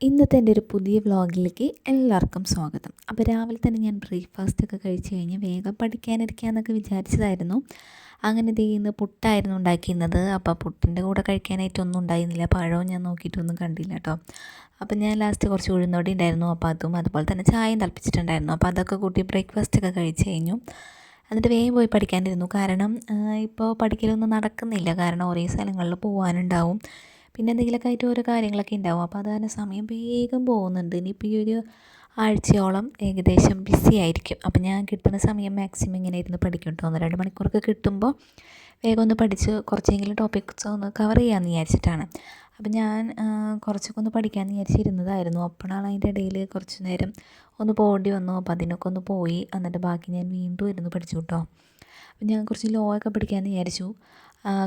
ഇന്നത്തെ എന്റെ ഒരു പുതിയ വ്ളോഗിലേക്ക് എല്ലാവർക്കും സ്വാഗതം. അപ്പോൾ രാവിലെ തന്നെ ഞാൻ ബ്രേക്ക്ഫാസ്റ്റ് ഒക്കെ കഴിച്ച് കഴിഞ്ഞ് വേഗം പഠിക്കാനിരിക്കാമെന്നൊക്കെ വിചാരിച്ചതായിരുന്നു. അങ്ങനെ ദേ ഇന്ന് പുട്ടായിരുന്നു ഉണ്ടാക്കിയിരുന്നത്. അപ്പോൾ പുട്ടിന്റെ കൂടെ കഴിക്കാനായിട്ട് ഒന്നും ഉണ്ടായിരുന്നില്ല. പഴവും ഞാൻ നോക്കിയിട്ടൊന്നും കണ്ടില്ല കേട്ടോ. അപ്പോൾ ഞാൻ ലാസ്റ്റ് കുറച്ച് ഉഴുന്നോടി ഉണ്ടായിരുന്നു. അപ്പോൾ അതും അതുപോലെ തന്നെ ചായയും തിളപ്പിച്ചിട്ടുണ്ടായിരുന്നു. അപ്പോൾ അതൊക്കെ കൂട്ടി ബ്രേക്ക്ഫാസ്റ്റ് ഒക്കെ കഴിച്ച് കഴിഞ്ഞു. എന്നിട്ട് വേഗം പോയി പഠിക്കാനിരുന്നു. കാരണം ഇപ്പോൾ പഠിക്കലൊന്നും നടക്കുന്നില്ല. കാരണം ഒരേ സ്ഥലങ്ങളിൽ പോകാനുണ്ടാവും പിന്നെ എന്തെങ്കിലുമൊക്കെ ആയിട്ട് ഓരോ കാര്യങ്ങളൊക്കെ ഉണ്ടാവും. അപ്പോൾ അത് സമയം വേഗം പോകുന്നുണ്ട്. ഇനിയിപ്പോൾ ഈ ഒരു ആഴ്ചയോളം ഏകദേശം ബിസി ആയിരിക്കും. അപ്പോൾ ഞാൻ കിട്ടുന്ന സമയം മാക്സിമം ഇങ്ങനെ ഇരുന്ന് പഠിക്കും കേട്ടോ ഒന്ന് രണ്ട് മണിക്കൂറൊക്കെ കിട്ടുമ്പോൾ വേഗം ഒന്ന് പഠിച്ച് കുറച്ചെങ്കിലും ടോപ്പിക്സ് ഒന്ന് കവർ ചെയ്യാമെന്ന് വിചാരിച്ചിട്ടാണ്. അപ്പോൾ ഞാൻ കുറച്ചൊക്കെ ഒന്ന് പഠിക്കാമെന്ന് വിചാരിച്ചിരുന്നതായിരുന്നു. അപ്പോഴാണ് അതിന്റെ ഇടയിൽ കുറച്ച് നേരം ഒന്ന് പോകേണ്ടി വന്നു. അപ്പോൾ അതിനൊക്കെ ഒന്ന് പോയി. എന്നിട്ട് ബാക്കി ഞാൻ വീണ്ടും ഇരുന്ന് പഠിച്ചു കേട്ടോ. അപ്പോൾ ഞാൻ കുറച്ച് ലോ ഒക്കെ പഠിക്കാമെന്ന് വിചാരിച്ചു.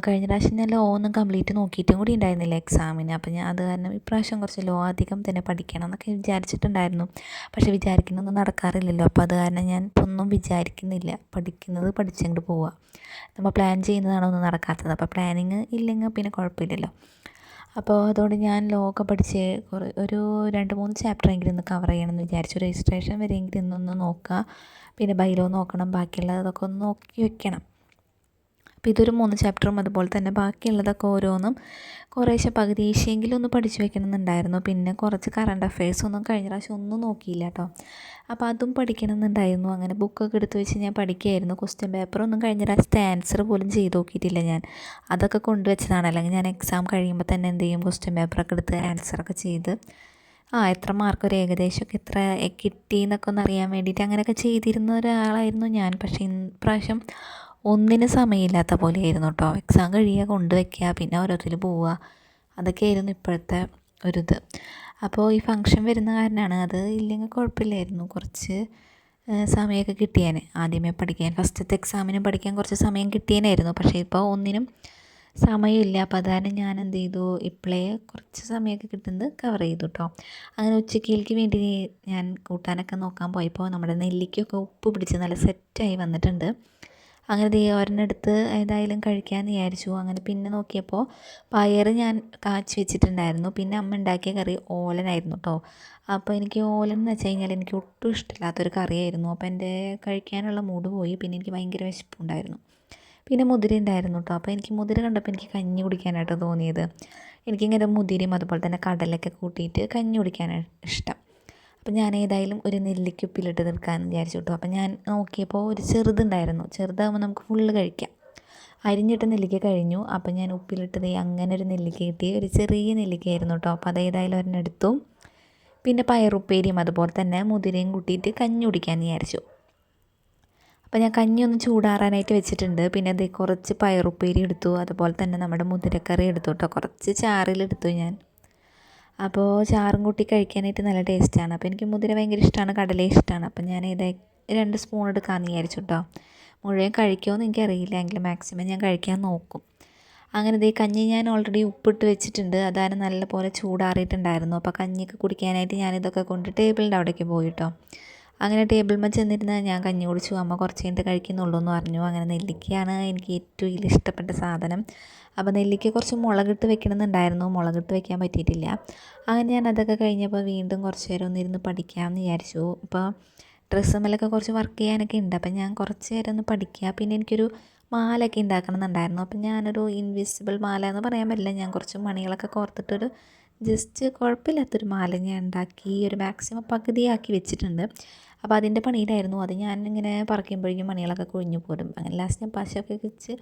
കഴിഞ്ഞ പ്രാവശ്യം ഞാൻ ലോ ഒന്നും കംപ്ലീറ്റ് നോക്കിയിട്ടും കൂടി ഉണ്ടായിരുന്നില്ല എക്സാമിന് അപ്പോൾ ഞാൻ അത് കാരണം ഇപ്രാവശ്യം കുറച്ച് ലോ അധികം തന്നെ പഠിക്കണം എന്നൊക്കെ വിചാരിച്ചിട്ടുണ്ടായിരുന്നു. പക്ഷേ വിചാരിക്കുന്നൊന്നും നടക്കാറില്ലല്ലോ. അപ്പോൾ അത് കാരണം ഞാൻ ഒന്നും വിചാരിക്കുന്നില്ല. പഠിക്കുന്നത് പഠിച്ചങ്ങോട്ട് പോവുക നമ്മൾ പ്ലാൻ ചെയ്യുന്നതാണ് ഒന്നും നടക്കാത്തത്. അപ്പോൾ പ്ലാനിങ് ഇല്ലെങ്കിൽ പിന്നെ കുഴപ്പമില്ലല്ലോ അപ്പോൾ അതുകൊണ്ട് ഞാൻ ലോ ഒക്കെ പഠിച്ച് കുറേ ഒരു രണ്ട് മൂന്ന് ചാപ്റ്ററെങ്കിലും ഒന്ന് കവർ ചെയ്യണമെന്ന് വിചാരിച്ചു. രജിസ്ട്രേഷൻ വരെയെങ്കിലും ഇന്നൊന്ന് നോക്കുക പിന്നെ ബൈലോ നോക്കണം. ബാക്കിയുള്ളതൊക്കെ ഒന്ന് നോക്കി വെക്കണം. അപ്പോൾ ഇതൊരു മൂന്ന് ചാപ്റ്ററും അതുപോലെ തന്നെ ബാക്കിയുള്ളതൊക്കെ ഓരോന്നും കുറേശ്ശെ പകുതിയേശെങ്കിലും ഒന്ന് പഠിച്ചു വെക്കണമെന്നുണ്ടായിരുന്നു. പിന്നെ കുറച്ച് കറണ്ട് അഫയേഴ്സ് ഒന്നും കഴിഞ്ഞ പ്രാവശ്യം ഒന്നും നോക്കിയില്ല കേട്ടോ. അപ്പോൾ അതും പഠിക്കണമെന്നുണ്ടായിരുന്നു. അങ്ങനെ ബുക്കൊക്കെ എടുത്ത് വെച്ച് ഞാൻ പഠിക്കുകയായിരുന്നു. ക്വസ്റ്റ്യൻ പേപ്പറൊന്നും കഴിഞ്ഞ പ്രാവശ്യത്തെ ആൻസർ പോലും ചെയ്ത് നോക്കിയിട്ടില്ല ഞാൻ. അതൊക്കെ കൊണ്ടുവച്ചതാണ് അല്ലെങ്കിൽ ഞാൻ എക്സാം കഴിയുമ്പോൾ തന്നെ എന്ത് ചെയ്യും? ക്വസ്റ്റ്യൻ പേപ്പറൊക്കെ എടുത്ത് ആൻസറൊക്കെ ചെയ്ത് ആ എത്ര മാർക്ക് ഒരു ഏകദേശമൊക്കെ എത്ര കിട്ടി എന്നൊക്കെ ഒന്ന് അറിയാൻ വേണ്ടിയിട്ട് അങ്ങനെയൊക്കെ ചെയ്തിരുന്ന ഒരാളായിരുന്നു ഞാൻ. പക്ഷേ ഇപ്രാവശ്യം ഒന്നിനും സമയമില്ലാത്ത പോലെയായിരുന്നു കേട്ടോ എക്സാം കഴിയുക കൊണ്ടുവയ്ക്കുക പിന്നെ ഓരോരുത്തർ പോവുക. അതൊക്കെയായിരുന്നു ഇപ്പോഴത്തെ ഒരിത്. അപ്പോൾ ഈ ഫംഗ്ഷൻ വരുന്ന കാരണമാണ് അത് ഇല്ലെങ്കിൽ കുഴപ്പമില്ലായിരുന്നു. കുറച്ച് സമയമൊക്കെ കിട്ടിയേനെ. ആദ്യമേ പഠിക്കാൻ ഫസ്റ്റത്തെ എക്സാമിന് പഠിക്കാൻ കുറച്ച് സമയം കിട്ടിയേനായിരുന്നു. പക്ഷേ ഇപ്പോൾ ഒന്നിനും സമയമില്ല. അപ്പോൾ അതാണ് ഞാൻ എന്ത് ചെയ്തു? ഇപ്പോഴേ കുറച്ച് സമയമൊക്കെ കിട്ടുന്നത് കവർ ചെയ്തു കേട്ടോ അങ്ങനെ ഉച്ചക്കേൽക്ക് വേണ്ടി ഞാൻ കൂട്ടാനൊക്കെ നോക്കാൻ പോയപ്പോൾ നമ്മുടെ നെല്ലിക്കൊക്കെ ഉപ്പ് പിടിച്ച് നല്ല സെറ്റായി വന്നിട്ടുണ്ട്. അങ്ങനെ ദേ ഒരെണ്ണെടുത്ത് ഏതായാലും കഴിക്കാമെന്ന് വിചാരിച്ചു. അങ്ങനെ പിന്നെ നോക്കിയപ്പോൾ പയർ ഞാൻ കാച്ചി വെച്ചിട്ടുണ്ടായിരുന്നു. പിന്നെ അമ്മ ഉണ്ടാക്കിയ കറി ഓലനായിരുന്നു കേട്ടോ അപ്പോൾ എനിക്ക് ഓലൻ എന്ന് വെച്ച് കഴിഞ്ഞാൽ എനിക്ക് ഒട്ടും ഇഷ്ടമില്ലാത്തൊരു കറിയായിരുന്നു. അപ്പോൾ എന്റെ കഴിക്കാനുള്ള മൂഡ് പോയി. പിന്നെ എനിക്ക് ഭയങ്കര വിശപ്പുണ്ടായിരുന്നു. പിന്നെ മുതിര ഉണ്ടായിരുന്നു കേട്ടോ അപ്പോൾ എനിക്ക് മുതിര കണ്ടപ്പോൾ എനിക്ക് കഞ്ഞി കുടിക്കാനായിട്ട് തോന്നിയത്. എനിക്കിങ്ങനെ മുതിരയും അതുപോലെ തന്നെ കടലൊക്കെ കൂട്ടിയിട്ട് കഞ്ഞി കുടിക്കാനാണ് ഇഷ്ടം. അപ്പം ഞാൻ ഏതായാലും ഒരു നെല്ലിക്ക തീർക്കാമെന്ന് വിചാരിച്ചു കേട്ടോ. അപ്പം ഞാൻ നോക്കിയപ്പോൾ ഒരു ചെറുതുണ്ടായിരുന്നു. ചെറുതാകുമ്പോൾ നമുക്ക് ഫുള്ള് കഴിക്കാം. അരിഞ്ഞിട്ട് നെല്ലിക്ക കഴിഞ്ഞു. അപ്പം ഞാൻ ഉപ്പിലിട്ടത് അങ്ങനെ ഒരു നെല്ലിക്ക കിട്ടി. ഒരു ചെറിയ നെല്ലിക്കയായിരുന്നു കേട്ടോ. അപ്പോൾ അതേതായാലും ഒരെണ്ണം എടുത്തു. പിന്നെ പയറുപ്പേരിയും അതുപോലെ തന്നെ മുതിരയും കൂട്ടിയിട്ട് കഞ്ഞി കുടിക്കാമെന്ന് വിചാരിച്ചു. അപ്പോൾ ഞാൻ കഞ്ഞി ഒന്ന് ചൂടാറാനായിട്ട് വെച്ചിട്ടുണ്ട്. പിന്നെ അത് കുറച്ച് പയറുപ്പേരി എടുത്തു. അതുപോലെ തന്നെ നമ്മുടെ മുതിരക്കറി എടുത്തു കേട്ടോ. കുറച്ച് ചാറിലെടുത്തു ഞാൻ. അപ്പോൾ ചാറും കൂട്ടി കഴിക്കാനായിട്ട് നല്ല ടേസ്റ്റാണ്. അപ്പോൾ എനിക്ക് മുതിര ഭയങ്കര ഇഷ്ടമാണ് കടല ഇഷ്ടമാണ് അപ്പോൾ ഞാൻ ഇത് രണ്ട് സ്പൂൺ എടുക്കാമെന്ന് വിചാരിച്ചു കേട്ടോ. മുഴുവൻ കഴിക്കുമോയെന്ന് എനിക്കറിയില്ല എങ്കിലും മാക്സിമം ഞാൻ കഴിക്കാൻ നോക്കും. അങ്ങനെ ഇതേ കഞ്ഞി ഞാൻ ഓൾറെഡി ഉപ്പിട്ട് വെച്ചിട്ടുണ്ട്. അതാണ് നല്ലപോലെ ചൂടാറിയിട്ടുണ്ടായിരുന്നു. അപ്പോൾ കഞ്ഞിയൊക്കെ കുടിക്കാനായിട്ട് ഞാനിതൊക്കെ കൊണ്ട് ടേബിളിന്റെ അവിടേക്ക് പോയി കേട്ടോ. അങ്ങനെ ടേബിളിൽ ചെന്നിരുന്ന് ഞാൻ കഞ്ഞി കുടിച്ചു. അമ്മ കുറച്ച് കഴിഞ്ഞിട്ട് കഴിക്കുന്നുള്ളൂ എന്ന് പറഞ്ഞു. അങ്ങനെ നെല്ലിക്കയാണ് എനിക്ക് ഏറ്റവും ഇഷ്ടപ്പെട്ട സാധനം. അപ്പോൾ നെല്ലിക്ക കുറച്ച് മുളകിട്ട് വെക്കണമെന്നുണ്ടായിരുന്നു. മുളകിട്ട് വെക്കാൻ പറ്റിയിട്ടില്ല. അങ്ങനെ ഞാൻ അതൊക്കെ കഴിഞ്ഞപ്പോൾ വീണ്ടും കുറച്ച് നേരം ഒന്നിരുന്ന് പഠിക്കാമെന്ന് വിചാരിച്ചു. ഇപ്പോൾ ഡ്രസ്സുമ്മലൊക്കെ കുറച്ച് വർക്ക് ചെയ്യാനൊക്കെ ഉണ്ട്. അപ്പം ഞാൻ കുറച്ച് നേരം ഒന്ന് പഠിക്കുക. പിന്നെ എനിക്കൊരു മാലയൊക്കെ ഉണ്ടാക്കണം എന്നുണ്ടായിരുന്നു അപ്പം ഞാനൊരു ഇൻവിസിബിൾ മാല എന്ന് പറയാൻ പറ്റില്ല. ഞാൻ കുറച്ച് മണികളൊക്കെ കോർത്തിട്ടൊരു ജസ്റ്റ് കുഴപ്പമില്ലാത്തൊരു മാല ഞാൻ ഉണ്ടാക്കി ഒരു മാക്സിമം പകുതിയാക്കി വെച്ചിട്ടുണ്ട്. അപ്പോൾ അതിന്റെ പണിയിലായിരുന്നു. അത് ഞാൻ ഇങ്ങനെ പറിക്കുമ്പോഴേക്കും മണികളൊക്കെ കൊഴിഞ്ഞു പോരും. അങ്ങനെ ലാസ്റ്റ് ഞാൻ പശയൊക്കെ വെച്ച്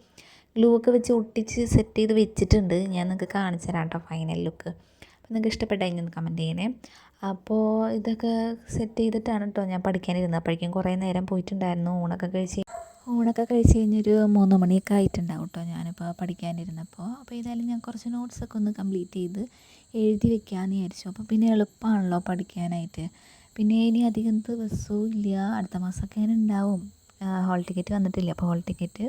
ഗ്ലൂ ഒക്കെ വെച്ച് ഒട്ടിച്ച് സെറ്റ് ചെയ്ത് വെച്ചിട്ടുണ്ട്. ഞാൻ നിങ്ങൾക്ക് കാണിച്ചു തരാം കേട്ടോ ഫൈനൽ ലുക്ക് അപ്പോൾ നിങ്ങൾക്ക് ഇഷ്ടപ്പെട്ടാൽ ഒന്ന് കമന്റ് ചെയ്യണേ. അപ്പോൾ ഇതൊക്കെ സെറ്റ് ചെയ്തിട്ടാണ് കേട്ടോ ഞാൻ പഠിക്കാനിരുന്നത്. അപ്പോഴേക്കും കുറേ നേരം പോയിട്ടുണ്ടായിരുന്നു. ഊണൊക്കെ കഴിച്ച് ഊണൊക്കെ കഴിച്ച് കഴിഞ്ഞൊരു മൂന്ന് മണിയൊക്കെ ആയിട്ടുണ്ടാവും കേട്ടോ ഞാനിപ്പോൾ പഠിക്കാനിരുന്നപ്പോൾ അപ്പോൾ ഏതായാലും ഞാൻ കുറച്ച് നോട്ട്സൊക്കെ ഒന്ന് കംപ്ലീറ്റ് ചെയ്ത് എഴുതി വെക്കാമെന്ന് വിചാരിച്ചു. അപ്പോൾ പിന്നെ എളുപ്പമാണല്ലോ പഠിക്കാനായിട്ട്. പിന്നെ ഇനി അധികം ദിവസവും ഇല്ല. അടുത്ത മാസമൊക്കെ അങ്ങനെ ഉണ്ടാവും. ഹോൾ ടിക്കറ്റ് വന്നിട്ടില്ല. അപ്പോൾ ഹോൾ ടിക്കറ്റ്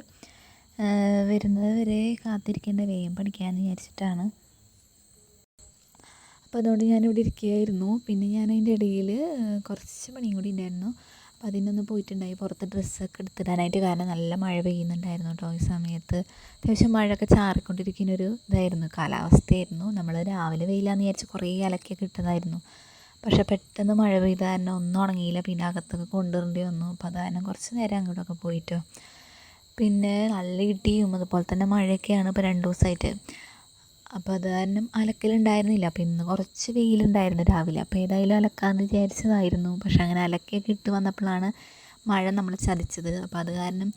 വരുന്നത് വരെ കാത്തിരിക്കേണ്ട വേഗം പഠിക്കാമെന്ന് വിചാരിച്ചിട്ടാണ്. അപ്പോൾ അതുകൊണ്ട് ഞാനിവിടെ ഇരിക്കുകയായിരുന്നു. പിന്നെ ഞാൻ അതിന്റെ ഇടയിൽ കുറച്ച് പണിയും കൂടി ഉണ്ടായിരുന്നു. അപ്പം അതിനൊന്ന് പോയിട്ടുണ്ടായി. പുറത്ത് ഡ്രസ്സൊക്കെ എടുത്തിടാനായിട്ട് കാരണം നല്ല മഴ പെയ്യുന്നുണ്ടായിരുന്നു കേട്ടോ ഈ സമയത്ത്. അത്യാവശ്യം മഴയൊക്കെ ചാറിക്കൊണ്ടിരിക്കുന്ന ഒരു ഇതായിരുന്നു. കാലാവസ്ഥയായിരുന്നു. നമ്മൾ രാവിലെ വെയിലാന്ന് വിചാരിച്ച് കുറേ അലക്കിയൊക്കെ ഇട്ടതായിരുന്നു. പക്ഷേ പെട്ടെന്ന് മഴ പെയ്ത കാരണം ഒന്നും ഉണങ്ങിയില്ല. പിന്നെ അകത്തൊക്കെ കൊണ്ടുവരേണ്ടി വന്നു. അപ്പോൾ അത് കാരണം കുറച്ച് നേരം അങ്ങോട്ടൊക്കെ പോയിട്ടോ. പിന്നെ നല്ല ഇടിയും അതുപോലെ തന്നെ മഴയൊക്കെയാണ് ഇപ്പോൾ രണ്ട് ദിവസമായിട്ട്. അപ്പോൾ അത് കാരണം അലക്കലുണ്ടായിരുന്നില്ല. അപ്പോൾ ഇന്ന് കുറച്ച് വെയിലുണ്ടായിരുന്നു രാവിലെ. അപ്പോൾ ഏതായാലും അലക്കാമെന്ന് വിചാരിച്ചതായിരുന്നു. പക്ഷെ അങ്ങനെ അലക്കിയൊക്കെ ഇട്ട് വന്നപ്പോഴാണ് മഴ നമ്മൾ ചതിച്ചത്. അപ്പോൾ അത് കാരണം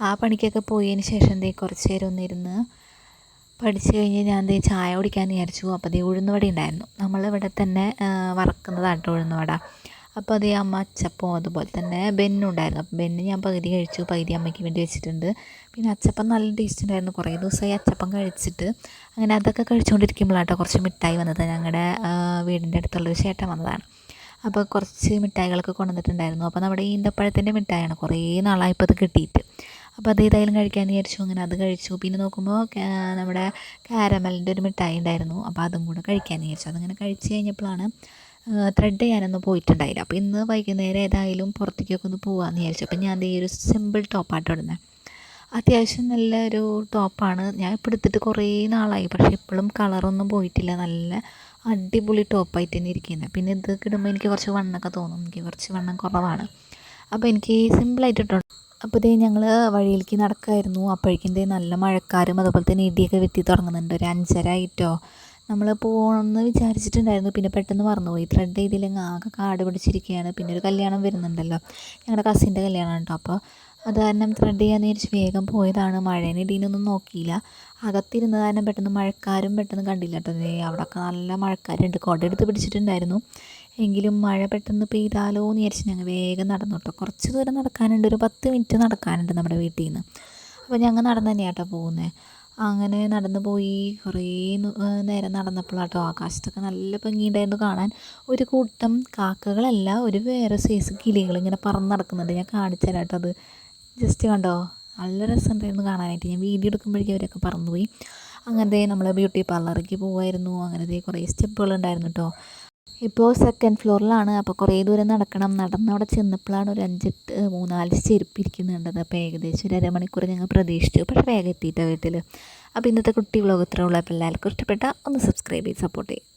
ആ പണിക്കൊക്കെ പോയതിന് ശേഷം ദേ കുറച്ച് നേരം ഒന്നിരുന്ന് പഠിച്ച് കഴിഞ്ഞ് ഞാൻ ദേ ചായ കുടിക്കാമെന്ന് വിചാരിച്ചു. അപ്പോൾ ദേ ഉഴുന്നുവട ഉണ്ടായിരുന്നു നമ്മളിവിടെ തന്നെ വറക്കുന്നതാണ് കേട്ടോ ഉഴുന്നുവട. അപ്പോൾ അതേ അമ്മ അച്ചപ്പം അതുപോലെ തന്നെ ബെന്നുണ്ടായിരുന്നു അപ്പോൾ ബെന്ന് ഞാൻ പകുതി കഴിച്ചു പകുതി അമ്മയ്ക്ക് വേണ്ടി വെച്ചിട്ടുണ്ട്. പിന്നെ അച്ചപ്പം നല്ല ടേസ്റ്റ് ഉണ്ടായിരുന്നു. കുറേ ദിവസമായി അച്ചപ്പം കഴിച്ചിട്ട്. അങ്ങനെ അതൊക്കെ കഴിച്ചുകൊണ്ടിരിക്കുമ്പോഴാട്ടോ കുറച്ച് മിഠായി വന്നത്. ഞങ്ങളുടെ വീടിന്റെ അടുത്തുള്ളൊരു ചേട്ടൻ വന്നതാണ്. അപ്പോൾ കുറച്ച് മിഠായികളൊക്കെ കൊണ്ടുവന്നിട്ടുണ്ടായിരുന്നു. അപ്പോൾ നമ്മുടെ ഈന്തപ്പഴത്തിന്റെ മിഠായിയാണ് കുറേ നാളായപ്പോൾ അത് കിട്ടിയിട്ട്. അപ്പോൾ അത് ഏതായാലും കഴിക്കാൻ വിചാരിച്ചു. അങ്ങനെ അത് കഴിച്ചു. പിന്നെ നോക്കുമ്പോൾ നമ്മുടെ കാരമലിന്റെ ഒരു മിഠായി ഉണ്ടായിരുന്നു. അപ്പോൾ അതും കൂടെ കഴിക്കാൻ വിചാരിച്ചു. അതങ്ങനെ കഴിച്ച് കഴിഞ്ഞപ്പോഴാണ് ത്രെഡ് ചെയ്യാനൊന്നും പോയിട്ടുണ്ടായില്ല. അപ്പോൾ ഇന്ന് വൈകുന്നേരം ഏതായാലും പുറത്തേക്കൊക്കെ ഒന്ന് പോകാമെന്ന് വിചാരിച്ചു. അപ്പോൾ ഞാൻ ഈ ഒരു സിമ്പിൾ ടോപ്പായിട്ട് ഇടുന്നത് അത്യാവശ്യം നല്ലൊരു ടോപ്പാണ് ഞാൻ ഇപ്പോൾ എടുത്തിട്ട് കുറേ നാളായി. പക്ഷേ ഇപ്പോഴും കളറൊന്നും പോയിട്ടില്ല. നല്ല അടിപൊളി ടോപ്പായിട്ട് തന്നെ ഇരിക്കുന്നത് പിന്നെ ഇത് ഇടുമ്പോൾ എനിക്ക് കുറച്ച് വണ്ണമൊക്കെ തോന്നും. എനിക്ക് കുറച്ച് വണ്ണം കുറവാണ്. അപ്പോൾ എനിക്ക് സിമ്പിളായിട്ട് ഇട്ടുണ്ട് അപ്പോൾ ഇതേ ഞങ്ങൾ വഴിയിലേക്ക് നടക്കായിരുന്നു. അപ്പോഴേക്കും നല്ല മഴക്കാരും അതുപോലെ തന്നെ ഇടിയൊക്കെ വെത്തി തുടങ്ങുന്നുണ്ട്. ഒരു അഞ്ചര ആയിട്ടോ നമ്മൾ പോകണമെന്ന് വിചാരിച്ചിട്ടുണ്ടായിരുന്നു. പിന്നെ പെട്ടെന്ന് മറന്നുപോയി. ത്രെഡ് ചെയ്തില്ലെങ്കിൽ ആകെ കാട് പിടിച്ചിരിക്കുകയാണ് പിന്നെ ഒരു കല്യാണം വരുന്നുണ്ടല്ലോ. ഞങ്ങളുടെ കസിന്റെ കല്യാണം കേട്ടോ അപ്പോൾ അത് കാരണം ത്രെഡ് ചെയ്യാൻ വിചാരിച്ച് വേഗം പോയതാണ്. മഴേനെ ഇടീനൊന്നും നോക്കിയില്ല. അകത്തിരുന്ന് കാരണം പെട്ടെന്ന് മഴക്കാരും പെട്ടെന്ന് കണ്ടില്ല കേട്ടോ അവിടെയൊക്കെ നല്ല മഴക്കാരുണ്ട്. കുട എടുത്ത് പിടിച്ചിട്ടുണ്ടായിരുന്നു. എങ്കിലും മഴ പെട്ടെന്ന് പെയ്താലോ എന്ന് വിചാരിച്ച് ഞങ്ങൾ വേഗം നടന്നു കേട്ടോ കുറച്ച് ദൂരം നടക്കാനുണ്ട്. ഒരു പത്ത് മിനിറ്റ് നടക്കാനുണ്ട് നമ്മുടെ വീട്ടിൽ നിന്ന് അപ്പോൾ ഞങ്ങൾ നടന്നു തന്നെയാട്ടോ പോകുന്നത് അങ്ങനെ നടന്നു പോയി. കുറേ നേരം നടന്നപ്പോഴാട്ടോ ആകാശത്തൊക്കെ നല്ല ഭംഗിയുണ്ടായിരുന്നു കാണാൻ. ഒരു കൂട്ടം കാക്കകളല്ല ഒരു വേറെ സൈസ് കിളികൾ ഇങ്ങനെ പറന്ന് നടക്കുന്നുണ്ട്. ഞാൻ കാണിച്ചു അത്. ജസ്റ്റ് കണ്ടോ? നല്ല രസമുണ്ടായിരുന്നു കാണാനായിട്ട്. ഞാൻ വീഡിയോ എടുക്കുമ്പോഴേക്കും അവരൊക്കെ പറന്നുപോയി. അങ്ങനത്തെ നമ്മൾ ബ്യൂട്ടി പാർലറിലേക്ക് പോകുമായിരുന്നു അങ്ങനത്തെ കുറേ സ്റ്റെപ്പുകൾ ഉണ്ടായിരുന്നു കേട്ടോ ഇപ്പോൾ സെക്കൻഡ് ഫ്ലോറിലാണ് അപ്പോൾ കുറേ ദൂരം നടക്കണം. നടന്ന് അവിടെ ചെന്നപ്പോഴാണ് ഒരു അഞ്ചെട്ട് മൂന്നാൽ ചെരുപ്പ് ഇരിക്കുന്നുണ്ടത്. അപ്പോൾ ഏകദേശം ഒരു അരമണിക്കൂർ ഞങ്ങൾ പ്രതീക്ഷിച്ചു. പക്ഷേ വേഗം എത്തിയിട്ടാണ് വീട്ടിൽ. അപ്പോൾ ഇന്നത്തെ കുട്ടി വ്ലോഗ് ഇത്രയുള്ള അപ്പോൾ എല്ലാവർക്കും ഇഷ്ടപ്പെട്ട ഒന്ന് സബ്സ്ക്രൈബ് ചെയ്ത് സപ്പോർട്ട് ചെയ്യും.